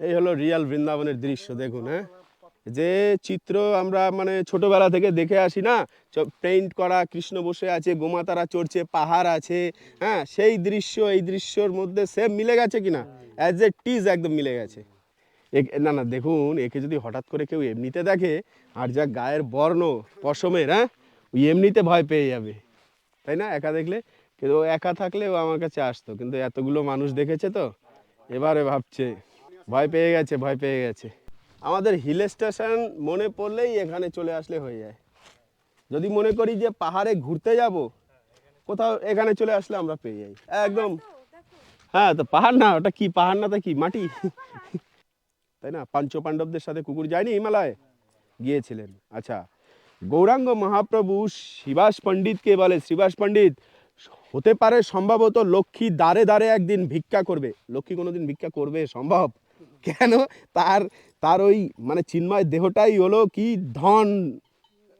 এই হলো রিয়াল বৃন্দাবনের দৃশ্য, দেখুন হ্যাঁ? যে চিত্র আমরা মানে ছোটবেলা থেকে দেখে আসি না পেইন্ট করা, কৃষ্ণ বসে আছে, গোমাতারা চড়ছে, পাহাড় আছে হ্যাঁ? সেই দৃশ্য, এই দৃশ্যর মধ্যে সেম মিলে গেছে কিনা? অ্যাজ এ টিজ একদম মিলে গেছে। না না, দেখুন, একে যদি হঠাৎ করে কেউ এমনিতে দেখে, আর যা গায়ের বর্ণ, পশমের হ্যাঁ? ওই এমনিতে ভয় পেয়ে যাবে। তাই না? একা দেখলে কিন্তু ও একা থাকলে ও আমার কাছে আসতো, কিন্তু এতগুলো মানুষ দেখেছে তো, এবারে ভাবছে। ভয় পেয়ে গেছে, ভয় পেয়ে গেছে। আমাদের হিল স্টেশন মনে পড়লেই এখানে চলে আসলে হয়ে যায়। যদি মনে করি যে পাহাড়ে ঘুরতে যাব, কোথাও এখানে চলে আসলে আমরা পেয়ে যাই। একদম। হ্যাঁ তো পাহাড় না, ওটা কি, পাহাড় না তো কি, মাটি? তাই না? পাঞ্চ পাণ্ডবদের সাথে কুকুর যায়নি হিমালয়? গিয়েছিলেন। আচ্ছা গৌরাঙ্গ মহাপ্রভু শিবাস পণ্ডিতকে বলে? শিবাস পণ্ডিত, হতে পারে সম্ভবত লক্ষ্মী দাঁড়ে দাঁড়ে একদিন ভিক্ষা করবে। লক্ষ্মী কোনোদিন ভিক্ষা করবে? সম্ভব। কেন? তার তার ওই মানে চিন্ময় দেহটাই হলো কি ধন?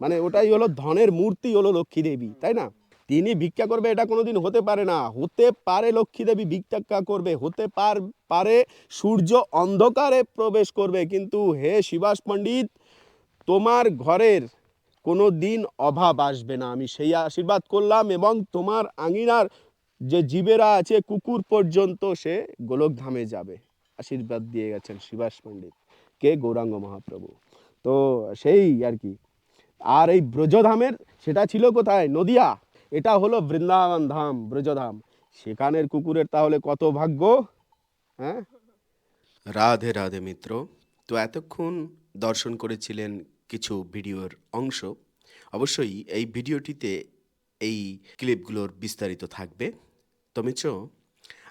মানে ওটাই হলো ধনের মূর্তি হলো লক্ষ্মী দেবী তাই না? তিনি ভিক্ষা করবে এটা কোনোদিন হতে পারে না। হতে পারে লক্ষ্মী দেবী ভিক্ষা করবে, হতে পার, পারে সূর্য অন্ধকারে প্রবেশ করবে। কিন্তু হে শিবাস পণ্ডিত, তোমার ঘরের কোনো দিন অভাব আসবে না। আমি সেই আশীর্বাদ করলাম এবং তোমার আঙিনার যে জীবেরা আছে কুকুর পর্যন্ত সে গোলকধামে যাবে। আশীর্বাদ দিয়ে গেছেন শিবাস পণ্ডিত, কে গৌরাঙ্গ মহাপ্রভু। তো সেই আর কি। আর এই ব্রজধামের সেটা ছিল কোথায়? নদিয়া। এটা হলো বৃন্দাবন ধাম, ব্রজধাম। সেখানের কুকুরের তাহলে কত ভাগ্য? হ্যাঁ? রাধে রাধে মিত্র। তো এতক্ষণ দর্শন করেছিলেন কিছু ভিডিওর অংশ। অবশ্যই এই ভিডিওটিতে এই ক্লিপগুলোর বিস্তারিত থাকবে। তো মিত্র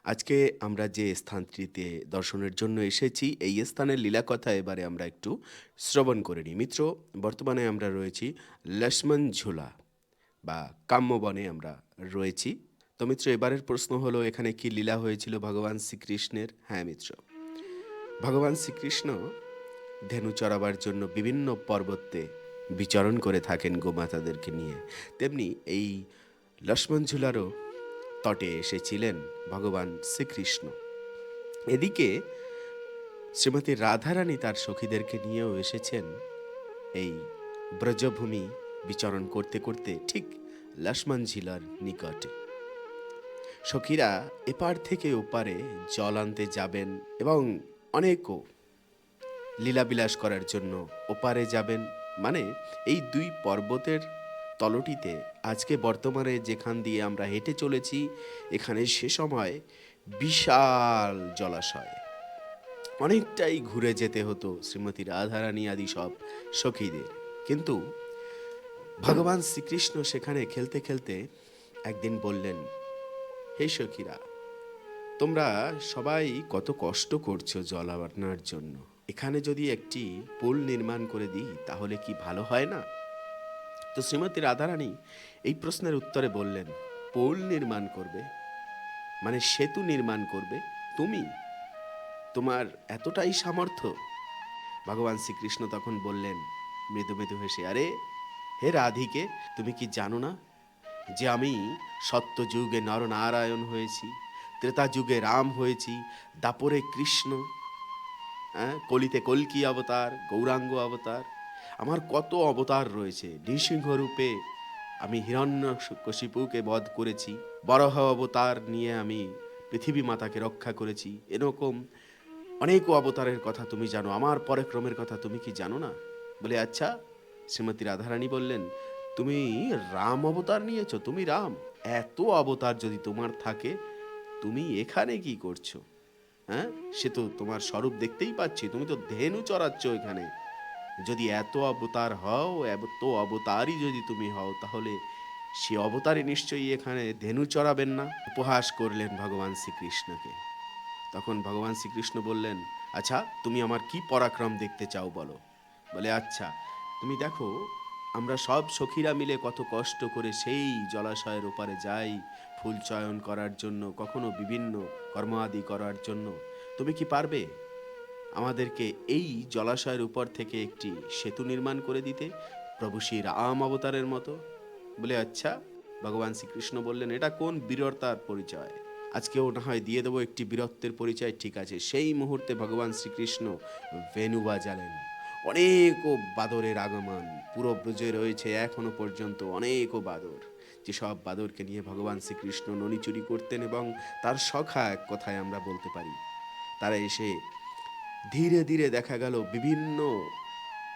আজকে আমরা যে স্থানটিতে দর্শনের জন্য এসেছি, এই স্থানের লীলা কথা এবারে আমরা একটু শ্রবণ করে নিই। মিত্র, বর্তমানে আমরা রয়েছি লক্ষ্মণ ঝুলা বা কাম্যবনে আমরা রয়েছি। তো মিত্র, এবারের প্রশ্ন হলো, এখানে কি লীলা হয়েছিল ভগবান শ্রীকৃষ্ণের? হ্যাঁ মিত্র। ভগবান শ্রীকৃষ্ণ ধেনু চড়াবার জন্য বিভিন্ন পর্বতে বিচরণ করে থাকেন গোমাতাদেরকে নিয়ে। তেমনি এই লক্ষ্মণঝুলারও তটে এসেছিলেন ভগবান শ্রীকৃষ্ণ। এদিকে শ্রীমতী রাধারানী তার সখীদেরকে নিয়েও এসেছেন এই ব্রজভূমি বিচরণ করতে করতে ঠিক লক্ষ্মণ ঝিলার নিকটে। সখীরা এপার থেকে ওপারে জল আনতে যাবেন এবং অনেকও লীলাবিলাস করার জন্য ওপারে যাবেন। মানে এই দুই পর্বতের তলটিতে। আজকে বর্তমানে যেখান দিয়ে আমরা হেঁটে চলেছি, এখানে সে সময় বিশাল জলাশয়। অনেকটাই ঘুরে যেতে হতো শ্রীমতী রাধারানী আদি সব সখীদের। কিন্তু ভগবান শ্রীকৃষ্ণ সেখানে খেলতে খেলতে একদিন বললেন, হে সখীরা, তোমরা সবাই কত কষ্ট করছ জল আনার জন্য। এখানে যদি একটি পুল নির্মাণ করে দিই, তাহলে কি ভালো হয় না? তো শ্রীমতী রাধারানী এই প্রশ্নের উত্তরে বললেন, পুল নির্মাণ করবে মানে সেতু নির্মাণ করবে তুমি? তোমার এতটাই সামর্থ্য? ভগবান শ্রীকৃষ্ণ তখন বললেন, মৃদু মৃদু হেসে, আরে, হে রাধিকে, তুমি কি জানো না যে আমি সত্য যুগে নরনারায়ণ হয়েছি, ত্রেতা যুগে রাম হয়েছি, দাপরে কৃষ্ণ হ্যাঁ কলিতে কলকি অবতার, গৌরাঙ্গ অবতার আমার কত অবতার রয়েছে। নৃসিংহ রূপে আমি হিরণ্য কশিপুকে বধ করেছি। বরহ অবতার নিয়ে আমি পৃথিবী মাতাকে রক্ষা করেছি। এরকম অনেক অবতারের কথা তুমি জানো। আমার পরাক্রমের কথা তুমি কি জানো না? বলে আচ্ছা। শ্রীমতী রাধারানী বললেন, তুমি রাম অবতার নিয়েছো? তুমি রাম? এত অবতার যদি তোমার থাকে, তুমি এখানে কি করছ? হ্যাঁ? সে তো তোমার স্বরূপ দেখতেই পাচ্ছি। তুমি তো ধেনু চড়াচ্ছ এখানে। যদি এত অবতার হও এত অবতারই যদি তুমি হও, তাহলে সে অবতারে নিশ্চয়ই এখানে ধেনু চড়াবেন না? উপহাস করলেন ভগবান শ্রীকৃষ্ণকে। তখন ভগবান শ্রীকৃষ্ণ বললেন আচ্ছা তুমি আমার কি পরাক্রম দেখতে চাও বলো? বলে আচ্ছা তুমি দেখো, আমরা সব সখীরা মিলে কত কষ্ট করে সেই জলাশয়ের ওপারে যাই, ফুল চয়ন করার জন্য, কখনো বিভিন্ন কর্ম আদি করার জন্য। তুমি কি পারবে? আমাদেরকে এই জলাশয়ের উপর থেকে একটি সেতু নির্মাণ করে দিতে প্রভু শ্রী রাম অবতারের মতো। বলে আচ্ছা ভগবান শ্রীকৃষ্ণ বললেন, এটা কোন বীরতার পরিচয়? আজকেও না হয় দিয়ে দেবো একটি বীরত্বের পরিচয়, ঠিক আছে। সেই মুহূর্তে ভগবান শ্রীকৃষ্ণ ভেনু বাজালেন। অনেকও বাদরের আগমন। পুরো ব্রজে রয়েছে এখনও পর্যন্ত অনেকও বাদর। যেসব বাদরকে নিয়ে ভগবান শ্রীকৃষ্ণ ননি চুরি করতেন এবং তার সখা এক কথায় আমরা বলতে পারি, তারা এসে ধীরে ধীরে দেখা গেল বিভিন্ন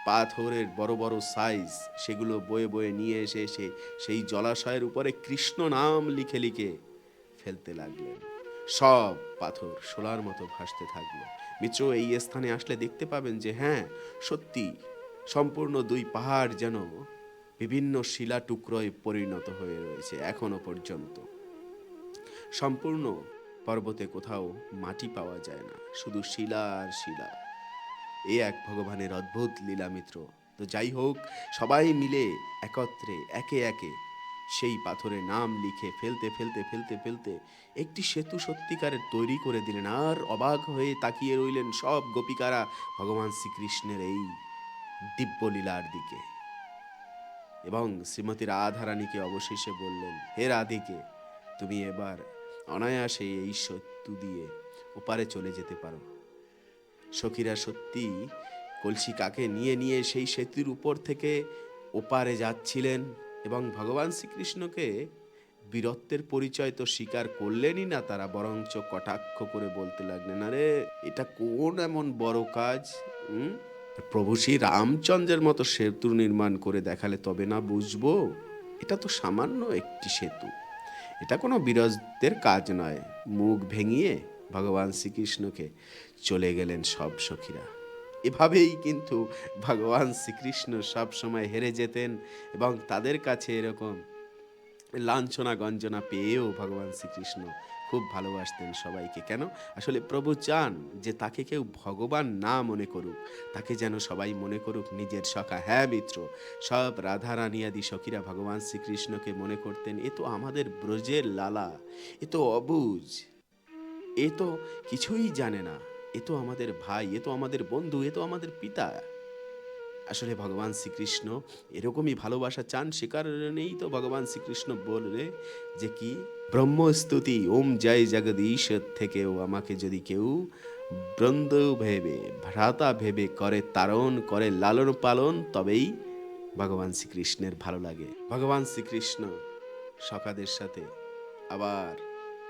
পাথরের বড় বড় সাইজ সেগুলো বয়ে বয়ে নিয়ে এসে এসে সেই জলাশয়ের উপরে কৃষ্ণ নাম লিখে লিখে ফেলতে লাগলেন। সব পাথর সোলার মতো ভাসতে থাকল। মিত্র, এই স্থানে আসলে দেখতে পাবেন যে হ্যাঁ সত্যি সম্পূর্ণ দুই পাহাড় যেন বিভিন্ন শিলা টুকরোয় পরিণত হয়ে রয়েছে এখনও পর্যন্ত। সম্পূর্ণ পর্বতে কোথাও মাটি পাওয়া যায় না, শুধু শিলা আর শিলা। এ এক ভগবানের অদ্ভুত লীলা মিত্র তো যাই হোক, সবাই মিলে একত্রে, একে একে সেই পাথরে নাম লিখে ফেলতে ফেলতে ফেলতে ফেলতে একটি সেতু সত্যিকারের তৈরি করে দিলেন আর অবাক হয়ে তাকিয়ে রইলেন সব গোপিকারা ভগবান শ্রীকৃষ্ণের এই দিব্যলীলার দিকে। এবং শ্রীমতী রাধারানীকে অবশেষে বললেন, হে রাধিকে, তুমি এবার অনায়াসে এই সেতু দিয়ে ওপারে চলে যেতে পারো। সখীরা সত্যি কলসি কাকে নিয়ে নিয়ে সেই সেতুর উপর থেকে ওপারে যাচ্ছিলেন এবং ভগবান শ্রীকৃষ্ণকে বীরত্বের পরিচয় তো স্বীকার করলেনই না তারা, বরঞ্চ কটাক্ষ করে বলতে লাগলেন, আরে, এটা কোন এমন বড় কাজ? প্রভু শ্রী রামচন্দ্রের মতো সেতু নির্মাণ করে দেখালে তবে না বুঝব? এটা তো সামান্য একটি সেতু। এটা কোনো বিরজদের কাজ নয়। মুখ ভেঙিয়ে ভগবান শ্রীকৃষ্ণকে চলে গেলেন সব সখীরা। এভাবেই কিন্তু ভগবান শ্রীকৃষ্ণ সবসময় হেরে যেতেন এবং তাদের কাছে এরকম লাঞ্ছনা গঞ্জনা পেয়েও ভগবান শ্রীকৃষ্ণ খুব ভালোবাসতেন সবাইকে। কেন? আসলে প্রভু চান যে তাকে কেউ ভগবান না মনে করুক, তাকে যেন সবাই মনে করুক নিজের সখা। হ্যাঁ মিত্র, সব রাধা রানী আদি সখীরা ভগবান শ্রীকৃষ্ণকে মনে করতেন, এ তো আমাদের ব্রজের লালা, এ তো অবুজ, এ তো কিছুই জানে না, এ তো আমাদের ভাই, এ তো আমাদের বন্ধু, এ তো আমাদের পিতা। আসলে ভগবান শ্রীকৃষ্ণ এরকমই ভালোবাসা চান, সে কারণেই তো ভগবান শ্রীকৃষ্ণ বললে যে কি? ব্রহ্মস্তুতি, ওম জয় জগদীশ থেকেও আমাকে যদি কেউ বৃন্দ ভেবে, ভ্রাতা ভেবে করে, তারণ করে, লালন পালন, তবেই ভগবান শ্রীকৃষ্ণের ভালো লাগে। ভগবান শ্রীকৃষ্ণ সখাদের সাথে আবার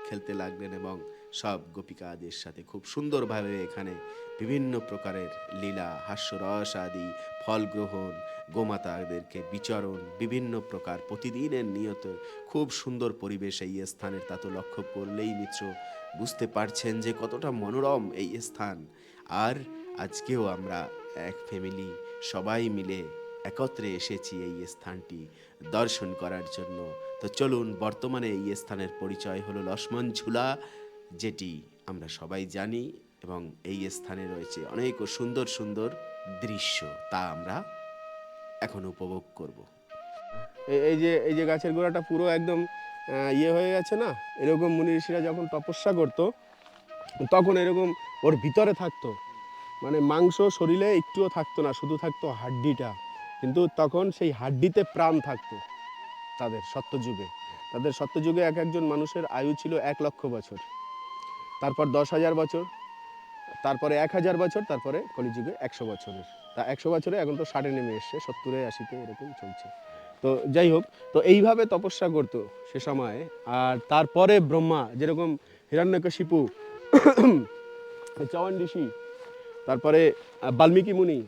খেলতে লাগলেন এবং সব গোপিকাদের সাথে খুব সুন্দরভাবে এখানে বিভিন্ন প্রকারের লীলা হাস্যরস আদি ফল গ্রহণ, গোমাতাদেরকে বিচরণ, বিভিন্ন প্রকার প্রতিদিনের নিয়ত, খুব সুন্দর পরিবেশ এই স্থানের তা তো লক্ষ্য করলেই মিত্র বুঝতে পারছেন যে কতটা মনোরম এই স্থান। আর আজকেও আমরা এক ফ্যামিলি সবাই মিলে একত্রে এসেছি এই স্থানটি দর্শন করার জন্য। তো চলুন, বর্তমানে এই স্থানের পরিচয় হলো লক্ষ্মণ ঝুলা যেটি আমরা সবাই জানি। এবং এই স্থানে রয়েছে অনেক সুন্দর সুন্দর দৃশ্য তা আমরা এখন উপভোগ করব। এই- যে, এই যে গাছের গোড়াটা পুরো একদম ইয়ে হয়ে গেছে না? এরকম মুনি ঋষিরা যখন তপস্যা করতো, তখন এরকম ওর ভিতরে থাকতো। মানে মাংস শরীরে একটুও থাকতো না, শুধু থাকতো হাড্ডিটা। কিন্তু তখন সেই হাড্ডিতে প্রাণ থাকতো তাদের সত্যযুগে। তাদের সত্যযুগে এক একজন মানুষের আয়ু ছিল এক লক্ষ বছর। তারপর দশ হাজার বছর তারপরে এক হাজার বছর, তারপরে কলিযুগে একশো বছরের। তা একশো বছরে এখন তো ষাটে নেমে এসছে, সত্তরে, আশিতে এরকম চলছে। তো যাই হোক, তো এইভাবে তপস্যা করতো সে সময়। আর তারপরে ব্রহ্মা, যেরকম হিরণ্যকশিপু চওয়ান ঋষি, তারপরে বাল্মীকি মুনি,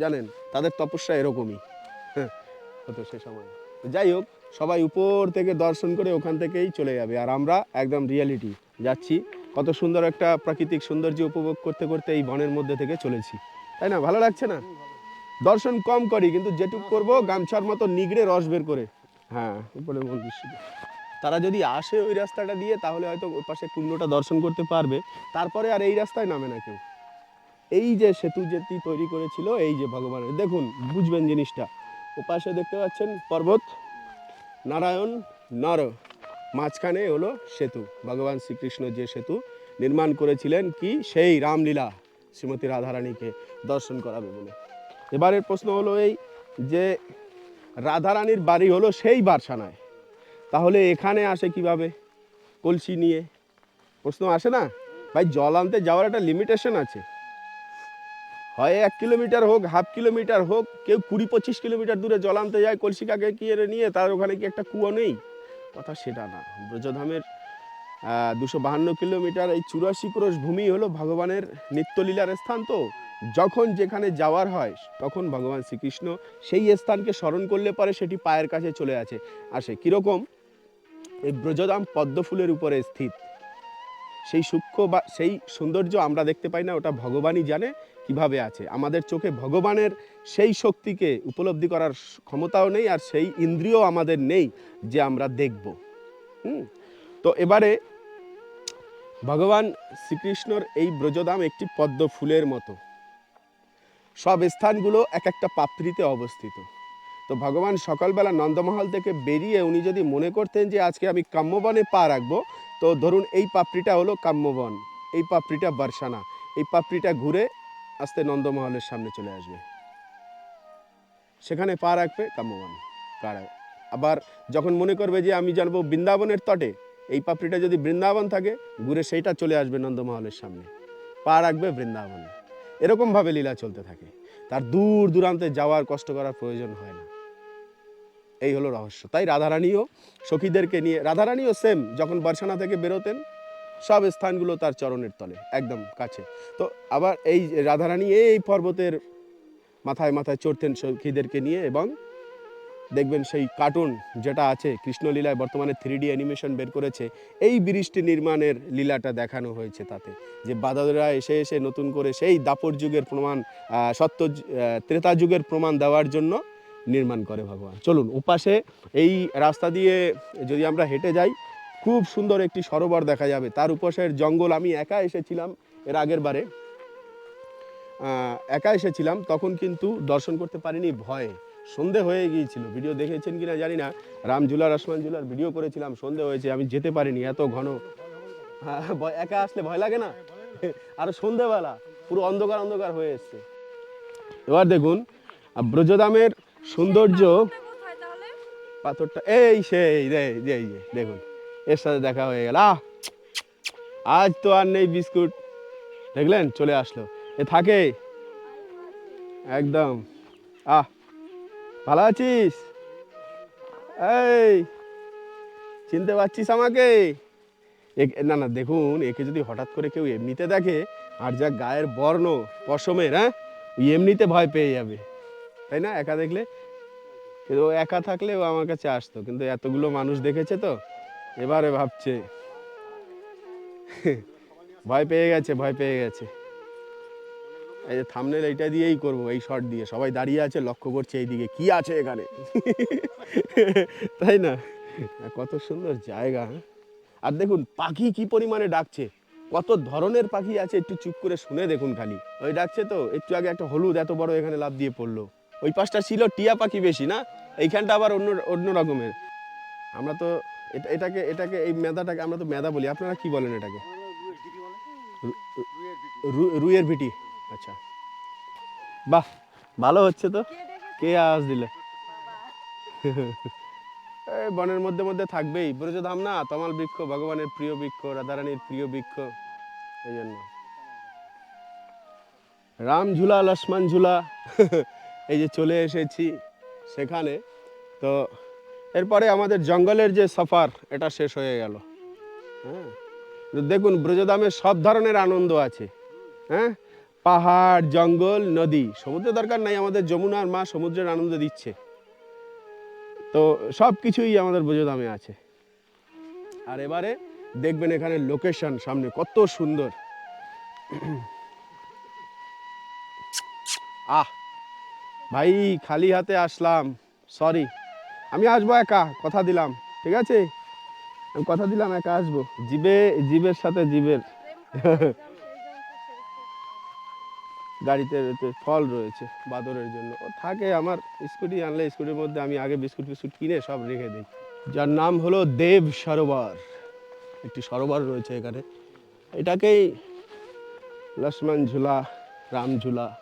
জানেন, তাদের তপস্যা এরকমই। হ্যাঁ হতো সে সময়। যাই হোক, সবাই উপর থেকে দর্শন করে ওখান থেকেই চলে যাবে। আর আমরা একদম রিয়েলিটি, যাচ্ছি। কত সুন্দর একটা প্রাকৃতিক সৌন্দর্য উপভোগ করতে করতে এই বনের মধ্যে থেকে চলেছি। তাই না? ভালো লাগছে না? দর্শন কম করি, কিন্তু যেটুক করব, গামছার মতো নিগড়ে রস বের করে। হ্যাঁ উপরে মন্দির তারা যদি আসে ওই রাস্তাটা দিয়ে, তাহলে হয়তো ওই পাশে কুণ্ডটা দর্শন করতে পারবে। তারপরে আর এই রাস্তায় নামে না কেউ। এই যে সেতু যেটি তৈরি করেছিল, এই যে ভগবানের, দেখুন, বুঝবেন জিনিসটা। ও পাশে দেখতে পাচ্ছেন পর্বত, নারায়ণ, নর। মাঝখানে হলো সেতু। ভগবান শ্রীকৃষ্ণ যে সেতু নির্মাণ করেছিলেন কি? সেই রামলীলা শ্রীমতী রাধারানীকে দর্শন করাবে বলে। এবারের প্রশ্ন হলো এই যে রাধারানীর বাড়ি হলো সেই বারসানায়। তাহলে এখানে আসে কীভাবে? কলসি নিয়ে? প্রশ্ন আসে না? ভাই, জল আনতে যাওয়ার একটা লিমিটেশন আছে। হয় এক কিলোমিটার হোক, হাফ কিলোমিটার হোক, কেউ কুড়ি পঁচিশ কিলোমিটার দূরে জল আনতে যায় কলসিকাকে কিয়ে নিয়ে? তার ওখানে কি একটা কুয়ো নেই? কথা সেটা না। ব্রজধামের দুশো বাহান্ন কিলোমিটার এই চুরাশি ক্রোশ ভূমি হলো ভগবানের নিত্যলীলার স্থান তো। যখন যেখানে যাওয়ার হয়, তখন ভগবান শ্রীকৃষ্ণ সেই স্থানকে স্মরণ করলে পরে সেটি পায়ের কাছে চলে আসে। আসে কীরকম? এই ব্রজধাম পদ্মফুলের উপরে স্থিত। সেই সূক্ষ্ম বা সেই সৌন্দর্য আমরা দেখতে পাই না, ওটা ভগবানই জানে কীভাবে আছে। আমাদের চোখে ভগবানের সেই শক্তিকে উপলব্ধি করার ক্ষমতাও নেই আর সেই ইন্দ্রিয় আমাদের নেই যে আমরা দেখব। হুম? তো এবারে ভগবান শ্রীকৃষ্ণর এই ব্রজদাম একটি পদ্ম ফুলের মতো। সব স্থানগুলো এক একটা পাপড়িতে অবস্থিত। তো ভগবান সকালবেলা নন্দমহল থেকে বেরিয়ে উনি যদি মনে করতেন যে আজকে আমি কাম্যবনে পা রাখব, তো ধরুন এই পাপড়িটা হলো কাম্যবন, এই পাপড়িটা বর্ষানা, এই পাপড়িটা ঘুরে আস্তে নন্দমহলের সামনে চলে আসবে। সেখানে পা রাখবে কাম্যবন কারা আবার যখন মনে করবে যে আমি জানব বৃন্দাবনের তটে, এই পাপড়িটা যদি বৃন্দাবন থাকে, ঘুরে সেইটা চলে আসবে নন্দমহলের সামনে। পা রাখবে বৃন্দাবনে। এরকমভাবে লীলা চলতে থাকে। তার দূর দূরান্তে যাওয়ার কষ্ট করার প্রয়োজন হয় না। এই হলো রহস্য। তাই রাধারানীও সখীদেরকে নিয়ে, রাধারানীও সেম যখন বর্ষানা থেকে বেরোতেন, সব স্থানগুলো তার চরণের তলে, একদম কাছে। তো আবার এই রাধারানী এই পর্বতের মাথায় মাথায় চড়তেন সখীদেরকে নিয়ে এবং দেখবেন সেই কার্টুন যেটা আছে, কৃষ্ণলীলায় বর্তমানে থ্রি ডি অ্যানিমেশন বের করেছে, এই বৃষ্টি নির্মাণের লীলাটা দেখানো হয়েছে তাতে। যে বাদাদরা এসে এসে নতুন করে সেই দাপর যুগের প্রমাণ সত্য ত্রেতা যুগের প্রমাণ দেওয়ার জন্য নির্মাণ করে ভগবান। চলুন ওপাশে এই রাস্তা দিয়ে যদি আমরা হেঁটে যাই খুব সুন্দর একটি সরোবর দেখা যাবে। তার উপাশের জঙ্গল আমি একা এসেছিলাম এর আগের বারে। একা এসেছিলাম তখন কিন্তু দর্শন করতে পারিনি ভয়ে। সন্ধে হয়ে গিয়েছিল। ভিডিও দেখেছেন কিনা জানি না। রাম ঝুলার আসমান ঝুলার ভিডিও করেছিলাম সন্ধে হয়েছে আমি যেতে পারিনি এত ঘন। হ্যাঁ, একা আসলে ভয় লাগে না? আর সন্ধেবেলা পুরো অন্ধকার অন্ধকার হয়ে এসছে। এবার দেখুন আহ, ব্রজধামের সৌন্দর্য। পাথরটা এই সেই এই যে দেখুন। এর সাথে দেখা হয়ে গেল। আহ আজ তো আর নেই বিস্কুট। দেখলেন? চলে আসলো। এ থাকে। একদম। আহ ভালো আছিস? এই চিনতে পারছিস আমাকে? না না দেখুন একে যদি হঠাৎ করে কেউ এমনিতে দেখে আর যা গায়ের বর্ণ পশমের হ্যাঁ? এমনিতে ভয় পেয়ে যাবে। তাই না? একা দেখলে? কিন্তু ও একা থাকলে ও আমার কাছে আসতো। কিন্তু এতগুলো মানুষ দেখেছে তো? এবারে ভাবছে। ভয় পেয়ে গেছে, ভয় পেয়ে গেছে। এই যে থামনেল এইটা দিয়েই করব, এই শর্ট দিয়ে। সবাই দাঁড়িয়ে আছে, লক্ষ্য করছে এইদিকে। কি আছে এখানে? তাই না? কত সুন্দর জায়গা হ্যাঁ? আর দেখুন, পাখি কি পরিমাণে ডাকছে? কত ধরনের পাখি আছে, একটু চুপ করে শুনে দেখুন খালি। ওই ডাকছে তো, একটু আগে একটা হলুদ এত বড় এখানে লাভ দিয়ে পড়ল। ওই পাশটা ছিল টিয়া পাখি বেশি, না? এইখানটা আবার অন্য অন্য রকমের। আমরা তো এটা, এটাকে এটাকে, এই মেদাটাকে আমরা তো মেদা বলি। আপনারা কি বলেন এটাকে? রুইয়ের ভিটি। আচ্ছা। বাহ, ভালো হচ্ছে তো। কে আওয়াজ দিলে? বনের মধ্যে মধ্যে থাকবেই। ব্রজধাম না? তমাল বৃক্ষ, ভগবানের প্রিয় বৃক্ষ, রাধারানীর প্রিয় বৃক্ষ। এই জন্য। রাম ঝুলা, লক্ষ্মণ ঝুলা। এই যে চলে এসেছি সেখানে। তো এরপরে আমাদের জঙ্গলের যে সফর, এটা শেষ হয়ে গেল। হ্যাঁ? দেখুন, ব্রজধামে সব ধরনের আনন্দ আছে। হ্যাঁ? পাহাড়, জঙ্গল, নদী, সমুদ্র দরকার নাই, আমাদের যমুনার মা সমুদ্রের আনন্দ দিচ্ছে। তো সব কিছুই আমাদের ব্রজধামে আছে। আর এবারে দেখবেন এখানে লোকেশন সামনে কত সুন্দর। আহ! ভাই, খালি হাতে আসলাম। সরি আমি আসব একা, কথা দিলাম, ঠিক আছে? আমি কথা দিলাম, একা আসব। জীবে, জীবের সাথে জীবের। গাড়িতে ফল রয়েছে, বাদরের জন্য। ও থাকে আমার স্কুটি, আনলে স্কুটির মধ্যে আমি আগে বিস্কুট ফিস্কুট কিনে সব রেখে দিই। যার নাম হলো দেব সরোবর। একটি সরোবর রয়েছে এখানে। এটাকেই লক্ষ্মণ ঝুলা, রাম ঝুলা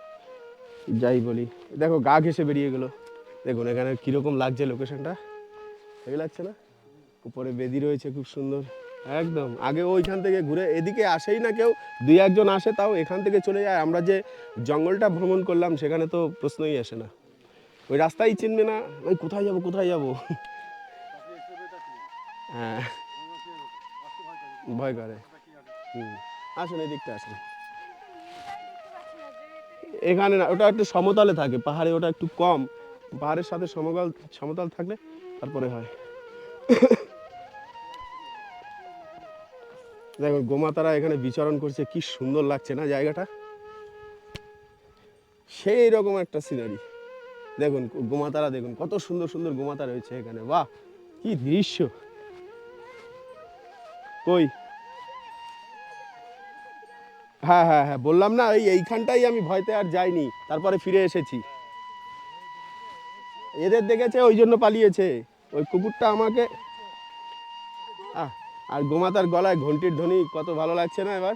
যাই বলি। দেখো, গা ঘেসে বেরিয়ে গেলো। দেখুন, এখানে কীরকম লাগছে লোকেশনটা ঠিক লাগছে না? উপরে বেদি রয়েছে খুব সুন্দর। একদম। আগে ওইখান থেকে ঘুরে এদিকে আসেই না কেউ, দুই একজন আসে তাও এখান থেকে চলে যায়। আমরা যে জঙ্গলটা ভ্রমণ করলাম, সেখানে তো প্রশ্নই আসে না। ওই রাস্তাই চিনবে না, ওই কোথায় যাব কোথায় যাব? হ্যাঁ। ভয় করে। হুম। আসুন, এদিকটা আসুন। এখানে না, ওটা একটু সমতলে থাকে, পাহাড়ে ওটা একটু কম। পাহাড়ের সাথে সমতল সমতল থাকলে তারপরে হয়। দেখো গোমাতারা এখানে বিচরণ করছে, কি সুন্দর লাগছে না জায়গাটা? সেই রকম একটা সিনারি দেখুন, গোমাতারা, দেখুন, কত সুন্দর সুন্দর গোমাতা রয়েছে এখানে। বাহ, কি দৃশ্য। কই? হ্যাঁ হ্যাঁ হ্যাঁ বললাম না এই এইখানটাই আমি ভয়তে আর যাইনি তারপরে ফিরে এসেছি। এদের দেখেছে ওই জন্য পালিয়েছে। ওই কুকুরটা আমাকে আহ, আর গোমাতার গলায় ঘন্টির ধ্বনি কত ভালো লাগছে না এবার?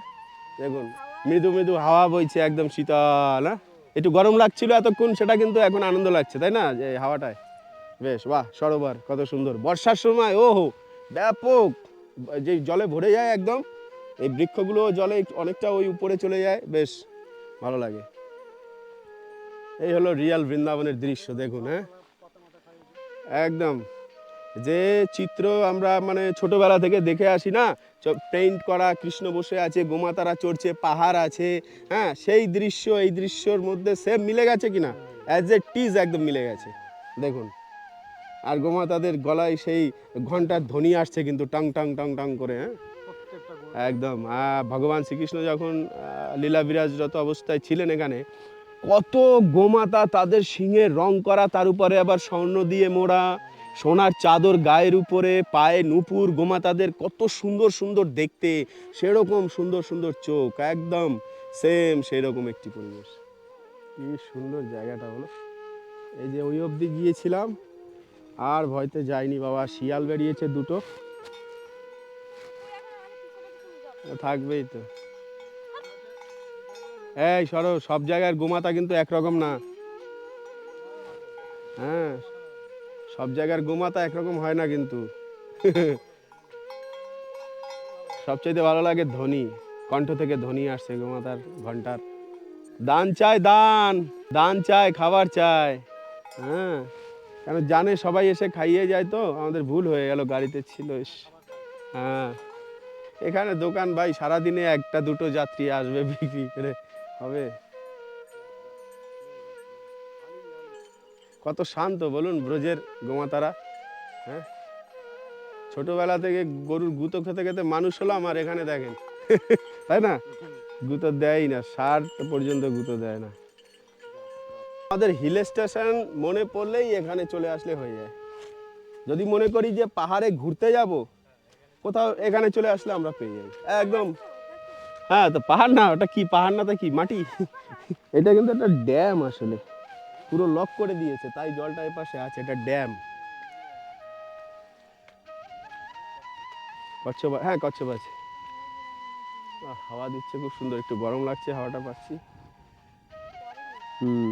দেখুন মৃদু মৃদু হাওয়া বইছে একদম শীতল হ্যাঁ একটু গরম লাগছিল এতক্ষণ সেটা কিন্তু এখন আনন্দ লাগছে তাই না? যে হাওয়াটায়। বেশ বাহ সরোবর কত সুন্দর। বর্ষার সময় ও ব্যাপক যে জলে ভরে যায় একদম। এই বৃক্ষগুলো জলে অনেকটা ওই উপরে চলে যায়, বেশ ভালো লাগে। এই হলো রিয়াল বৃন্দাবনের দৃশ্য, দেখুন হ্যাঁ? একদম। যে চিত্র আমরা মানে ছোটবেলা থেকে দেখে আসি না পেইন্ট করা, কৃষ্ণ বসে আছে, গোমাতারা চড়ছে, পাহাড় আছে হ্যাঁ? সেই দৃশ্য, এই দৃশ্যর মধ্যে সেম মিলে গেছে কিনা? অ্যাজ এ টিজ একদম মিলে গেছে। দেখুন। আর গোমাতাদের গলায় সেই ঘণ্টার ধ্বনি আসছে কিন্তু, টং টং টং টং করে হ্যাঁ? একদম। ভগবান শ্রীকৃষ্ণ যখন লীলা বিরাজরত অবস্থায় ছিলেন এখানে, কত গোমাতা তাদের শিঙে রং করা, তার উপরে আবার স্বর্ণ দিয়ে মোড়া, সোনার চাদর গায়ের উপরে, পায়ে নুপুর গোমাতাদের কত সুন্দর সুন্দর দেখতে, সেরকম সুন্দর সুন্দর চোখ, একদম সেম সেই রকম একটি পরিবেশ। কি সুন্দর জায়গাটা হলো এই যে ওই অবধি গিয়েছিলাম, আর ভয়তে যাইনি বাবা, শিয়াল বেরিয়েছে দুটো। থাকবেই তো। এই সরো, সব জায়গার গোমাতা কিন্তু একরকম না। হ্যাঁ সব জায়গার গোমাতা একরকম হয় না কিন্তু। সবচাইতে ভালো লাগে ধ্বনি কণ্ঠ থেকে ধ্বনি আসছে গোমাতার ঘণ্টার দান চাই দান দান চাই খাবার চাই হ্যাঁ কেন জানে সবাই এসে খাইয়ে যায় তো? আমাদের ভুল হয়ে গেল, গাড়িতে ছিল। হ্যাঁ। এখানে দোকান ভাই, সারাদিনে একটা দুটো যাত্রী আসবে বিক্রি করে। হবে? কত শান্ত, বলুন ব্রজের গোমাতারা হ্যাঁ? ছোটবেলা থেকে গরুর গুঁতো খেতে খেতে মানুষ হলো আমার, এখানে দেখেন। তাই না? গুঁতো দেয়ই না সার পর্যন্ত গুঁতো দেয় না। আমাদের হিল স্টেশন মনে পড়লেই এখানে চলে আসলে হয়ে যায়। যদি মনে করি যে পাহাড়ে ঘুরতে যাব কোথাও এখানে চলে আসলে আমরা পেয়ে যাই। একদম। হ্যাঁ তো পাহাড় না, ওটা কি পাহাড় না, তো কি মাটি? এটা কিন্তু একটা ড্যাম আসলে। পুরো লক করে দিয়েছে, তাই জলটা এপাশে আছে, এটা ড্যাম। কচ্ছপ হ্যাঁ কচ্ছপ আছে। হাওয়া দিচ্ছে, খুব সুন্দর, একটু গরম লাগছে হাওয়াটা পাচ্ছি। হুম,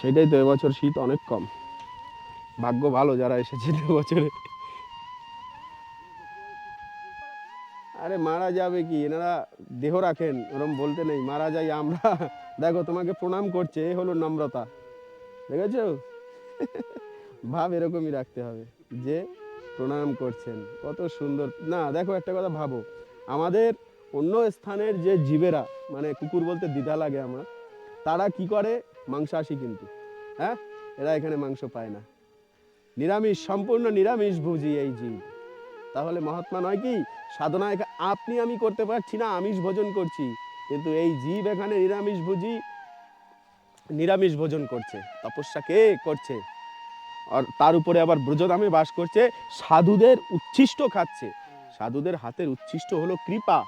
সেটাই তো, এবছর শীত অনেক কম। ভাগ্য ভালো যারা এসেছে বছরে আরে মারা যাবে কি? এনারা দেহ রাখেন, ওরম বলতে নেই। মারা যাই আমরা। দেখো, তোমাকে প্রণাম করছে, এ হলো নম্রতা। দেখেছ? ভাব এরকমই রাখতে হবে যে প্রণাম করছেন। কত সুন্দর। না, দেখো একটা কথা ভাবো। আমাদের অন্য স্থানের যে জীবেরা মানে কুকুর বলতে দ্বিধা লাগে আমার, তারা কি করে? মাংসাশী কিন্তু। হ্যাঁ? এরা এখানে মাংস পায় না। নিরামিষ, সম্পূর্ণ নিরামিষ ভুজি এই জীব। তাহলে মহাত্মা নয় কি? সাধনা আপনি আমি করতে পারছি না, আমিষ ভোজন করছি। কিন্তু এই জীব এখানে নিরামিষ ভুজি, নিরামিষ ভোজন করছে। তপস্যা কে করছে? আর তার উপরে আবার ব্রজধামে বাস করছে, সাধুদের উচ্ছিষ্ট খাচ্ছে। সাধুদের হাতের উচ্ছিষ্ট হলো কৃপা,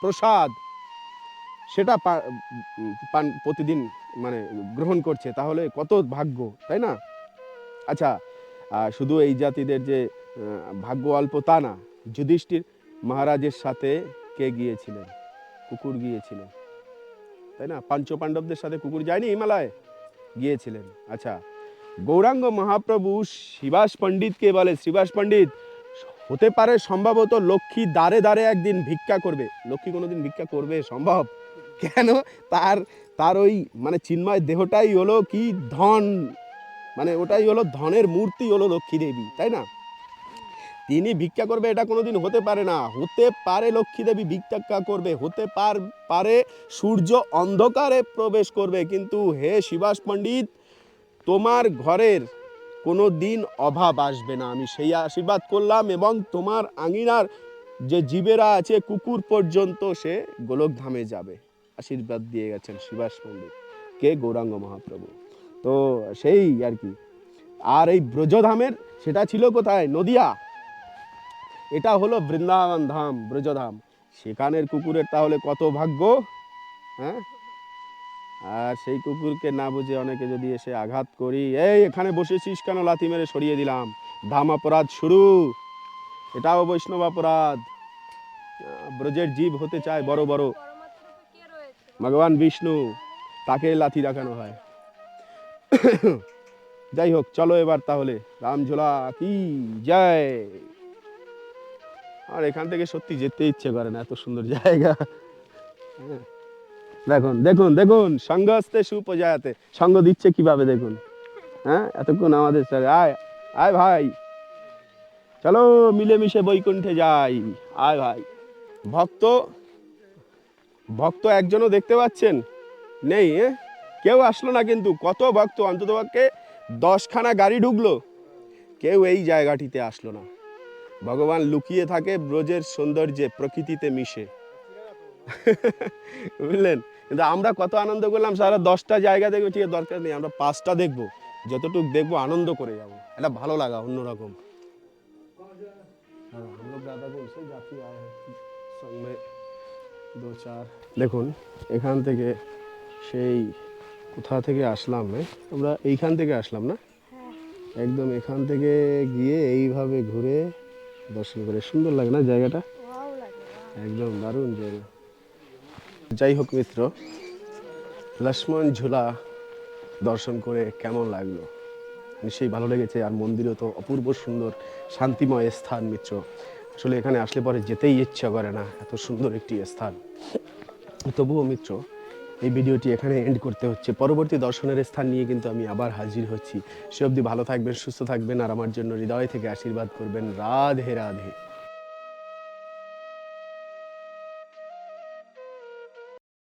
প্রসাদ। সেটা পান প্রতিদিন মানে গ্রহণ করছে, তাহলে কত ভাগ্য, তাই না? আচ্ছা শুধু এই জাতিদের যে ভাগ্য অল্প তা না। যুধিষ্ঠির মহারাজের সাথে কে গিয়েছিলেন? কুকুর গিয়েছিলেন। তাই না? পাঞ্চ পাণ্ডবদের সাথে কুকুর যায়নি, হিমালয় গিয়েছিলেন। আচ্ছা গৌরাঙ্গ মহাপ্রভু শিবাস পণ্ডিতকে বলে? শিবাস পণ্ডিত, হতে পারে সম্ভবত লক্ষ্মী দাঁড়ে দাঁড়ে একদিন ভিক্ষা করবে। লক্ষ্মী কোনোদিন ভিক্ষা করবে? সম্ভব? কেন? তার তার ওই মানে চিন্ময় দেহটাই হলো কি ধন? মানে ওটাই হলো ধনের মূর্তি হলো লক্ষ্মী দেবী, তাই না? তিনি ভিক্ষা করবে, এটা কোনোদিন হতে পারে না। হতে পারে লক্ষ্মী দেবী ভিক্ষা করবে, হতে পার, পারে সূর্য অন্ধকারে প্রবেশ করবে। কিন্তু হে শিবাস পণ্ডিত, তোমার ঘরের কোনো দিন অভাব আসবে না। আমি সেই আশীর্বাদ করলাম এবং তোমার আঙিনার যে জীবেরা আছে, কুকুর পর্যন্ত সে গোলকধামে যাবে। আশীর্বাদ দিয়ে গেছেন শিবাস পণ্ডিত কে গৌরাঙ্গ মহাপ্রভু। তো সেই আর কি। আর এই ব্রজধামের, সেটা ছিল কোথায়? নদিয়া। এটা হলো বৃন্দাবন ধাম, ব্রজধাম। সেখানের কুকুরের তাহলে কত ভাগ্য হ্যাঁ? আর সেই কুকুরকে না বুঝে অনেকে যদি এসে আঘাত করি, এই, এখানে বসেছিস কেন? লাথি মেরে সরিয়ে দিলাম। ধাম অপরাধ শুরু। এটাও বৈষ্ণব অপরাধ। ব্রজের জীব হতে চায় বড় বড়। ভগবান বিষ্ণু, তাকে লাথি দেখানো হয়। যাই হোক, চলো এবার তাহলে। রামঝোলা কি? জয়! আর এখান থেকে সত্যি যেতে ইচ্ছে করে না, এত সুন্দর জায়গা। হ্যাঁ। দেখুন দেখুন দেখুন সঙ্গ আসতে সুপজায়াতে। সঙ্গ দিচ্ছে কীভাবে দেখুন? হ্যাঁ এতক্ষণ আমাদের স্যার আয় আয় ভাই। চলো, মিলেমিশে বৈকুণ্ঠে যাই। আয় ভাই। ভক্ত ভক্ত একজনও দেখতে পাচ্ছেন? নেই? কেউ আসলো না কিন্তু, কত ভক্ত? অন্ততপক্ষে দশখানা গাড়ি ঢুকলো। কেউ এই জায়গাটিতে আসলো না। ভগবান লুকিয়ে থাকে ব্রজের সৌন্দর্যে প্রকৃতিতে মিশে। বুঝলেন? কিন্তু আমরা কত আনন্দ করলাম সারা দশটা জায়গা দেখব ঠিক দরকার নেই আমরা পাঁচটা দেখব যতটুকু দেখব আনন্দ করে যাব। এটা ভালো লাগা অন্যরকম। হ্যাঁ, দেখুন এখান থেকে সেই কোথা থেকে আসলাম আমরা এইখান থেকে আসলাম না? হ্যাঁ। একদম এখান থেকে গিয়ে এইভাবে ঘুরে দর্শন করে। সুন্দর লাগে না জায়গাটা। একদম দারুণ জায়গা। যাই হোক মিত্র, লক্ষ্মণ ঝুলা দর্শন করে কেমন লাগল? নিশ্চয়ই ভালো লেগেছে আর মন্দিরও তো অপূর্ব সুন্দর, শান্তিময় স্থান মিত্র। আসলে এখানে আসলে পরে যেতেই ইচ্ছা করে না, এত সুন্দর একটি স্থান। তবুও মিত্র এই ভিডিওটি এখানে এন্ড করতে হচ্ছে। পরবর্তী দর্শনের স্থান নিয়ে কিন্তু আমি আবার হাজির হচ্ছি। সে অবধি ভালো থাকবেন, সুস্থ থাকবেন, আর আমার জন্য হৃদয় থেকে আশীর্বাদ করবেন। রাধে রাধে।